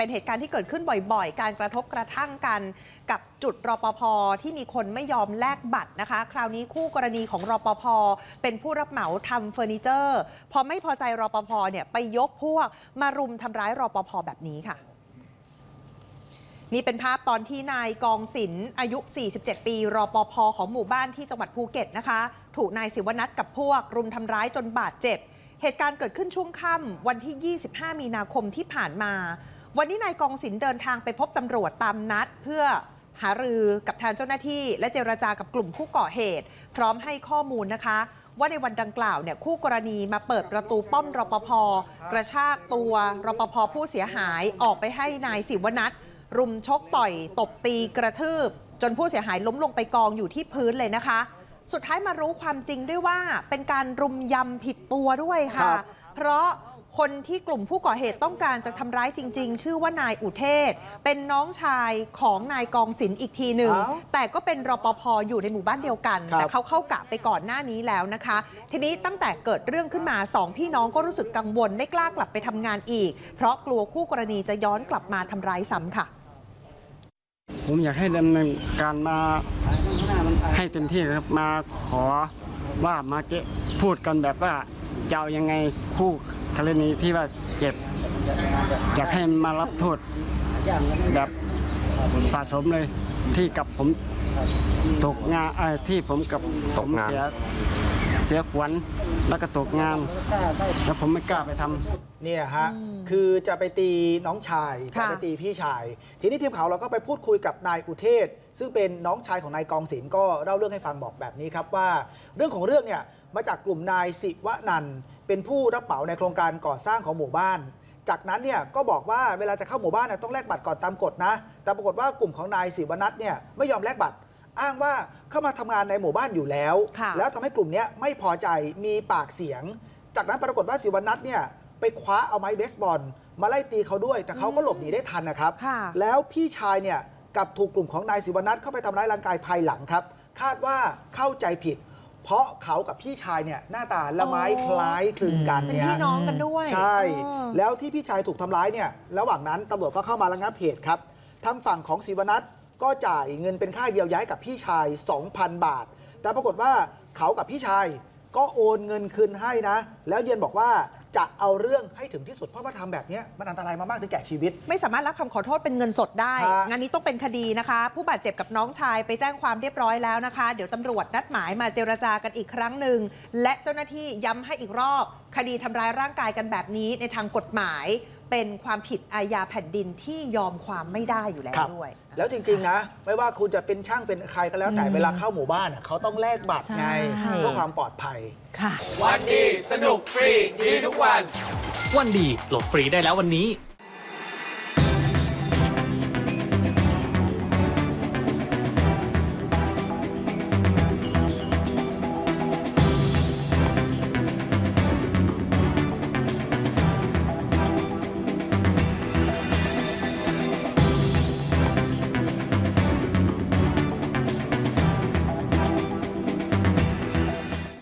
เป็นเหตุการณ์ที่เกิดขึ้นบ่อยๆ การกระทบกระทั่งกันกับจุดรปภที่มีคนไม่ยอมแลกบัตรนะคะ คราวนี้คู่กรณีของรปภเป็นผู้รับเหมาทำเฟอร์นิเจอร์ พอไม่พอใจรปภเนี่ยไปยกพวกมารุมทำร้ายรปภแบบนี้ค่ะ นี่เป็นภาพตอนที่นายกองศิลป์อายุ 47 ปี รปภของหมู่บ้านที่จังหวัดภูเก็ตนะคะ ถูกนายศิวนัทกับพวก รุมทำร้ายจนบาดเจ็บ เหตุการณ์เกิดขึ้นช่วงค่ำวันที่ 25 มีนาคมที่ผ่านมา วันนี้นายกองศิลป์เดินทางไปพบตำรวจตามนัด เพื่อหารือกับทางเจ้าหน้าที่ และเจรจากับกลุ่มผู้ก่อเหตุ พร้อมให้ข้อมูลนะคะ ว่าในวันดังกล่าวเนี่ยคู่กรณีมาเปิดประตูป้อมรปภกระชากตัวรปภผู้เสียหายออกไปให้นายศิวนัทรุมชกต่อย ตบตีกระทืบ จนผู้เสียหายล้มลงไปกองอยู่ที่พื้นเลยนะคะ สุดท้ายมารู้ความจริงด้วยว่าเป็นการรุมยำผิดตัวด้วยครัค่ะบเพราะ คนที่กลุ่มผู้ก่อเหตุต้องการจะทำร้ายจริง ๆ ชื่อว่านายอุเทศ เป็นน้องชายของนายกองศิลป์อีกทีหนึ่งอ้าวแต่ก็เป็นรปภอยู่ในหมู่บ้านเดียวกันครับแต่เขาเข้ากะไปก่อนหน้านี้แล้วนะคะ ทีนี้ตั้งแต่เกิดเรื่องขึ้นมาสองพี่น้องก็รู้สึกกังวลไม่กล้ากลับไปทำงานอีก เพราะกลัวคู่กรณีจะย้อนกลับมาทำร้ายซ้ำค่ะ ผมอยากให้ดำเนินการมาให้เต็มที่ครับมาขอว่ามาเจพูดกันแบบว่า จะเอายังไงคู่กรณีที่ว่าเจ็บอยากให้มารับโทษแบบสะสมเลยที่กับผมตกงานเอ่อที่ผมกับผตมกงานเสียเสียขวัญแล้วก็ตกงานแล้วผมไม่กล้าไปทำเนี่ยฮะคือจะไปตีน้องชายจะค่ะไปตีพี่ชาย ทีนี้ทีมข่าวเราก็ไปพูดคุยกับนายอุเทศ ซึ่งเป็นน้องชายของนายกองศิลป์ก็เล่าเรื่องให้ฟังบอกแบบนี้ครับว่า เรื่องของเรื่องเนี่ยมาจากกลุ่มนายศิวนันท์เป็นผู้รับเหมาในโครงการก่อสร้างของหมู่บ้าน จากนั้นเนี่ยก็บอกว่าเวลาจะเข้าหมู่บ้านเนี่ยต้องแลกบัตรก่อนตามกฎนะ แต่ปรากฏว่ากลุ่มของนายศิวนัทเนี่ยไม่ยอมแลกบัตร อ้างว่าเข้ามาทำงานในหมู่บ้านอยู่แล้วค่ะแล้วทำให้กลุ่มเนี้ยไม่พอใจมีปากเสียง จากนั้นปรากฏว่าศิวนัทเนี่ยไปคว้าเอาไม้เบสบอลมาไล่ตีเขาด้วย แต่เขาก็หลบหนีได้ทันนะครับค่ะแล้วพี่ชายเนี่ย กลับถูกกลุ่มของนายศิวนัทเข้าไปทำร้ายร่างกายภายหลังครับ คาดว่าเข้าใจผิด เพราะเขากับพี่ชายเนี่ยหน้าตาละไม้คล้ายคลึงกันเป็นเนี่ยพี่น้องกันด้วยใช่ เออ แล้วที่พี่ชายถูกทำร้ายเนี่ยระหว่างนั้นตำรวจก็เข้ามาระงับเหตุครับ ทางฝั่งของศิวนัทก็จ่ายเงินเป็นค่าเยียวยาให้กับพี่ชาย 2,000 บาท แต่ปรากฏว่าเขากับพี่ชายก็โอนเงินคืนให้นะ แล้วเย็นบอกว่า จะเอาเรื่องให้ถึงที่สุดเพราะว่าทำแบบเนี้ยมันอันตรายมากๆถึงแก่ชีวิต ไม่สามารถรับคำขอโทษเป็นเงินสดได้ ฮะ งานนี้ต้องเป็นคดีนะคะ ผู้บาดเจ็บกับน้องชายไปแจ้งความเรียบร้อยแล้วนะคะ เดี๋ยวตำรวจนัดหมายมาเจรจากันอีกครั้งหนึ่ง และเจ้าหน้าที่ย้ำให้อีกรอบ คดีทำร้ายร่างกายกันแบบนี้ในทางกฎหมาย เป็นความผิดอาญาแผ่นดินที่ยอมความไม่ได้อยู่แล้วครับ ด้วย แล้วจริง ๆ นะ ไม่ว่าคุณจะเป็นช่างเป็นใครก็แล้วแต่เวลาเข้าหมู่บ้านอะเขาต้องแลกบัตรไงใช่ เพื่อความปลอดภัย ค่ะ วันดี สนุกฟรี ดีทุกวัน วันดีโหลดฟรีได้แล้ววันนี้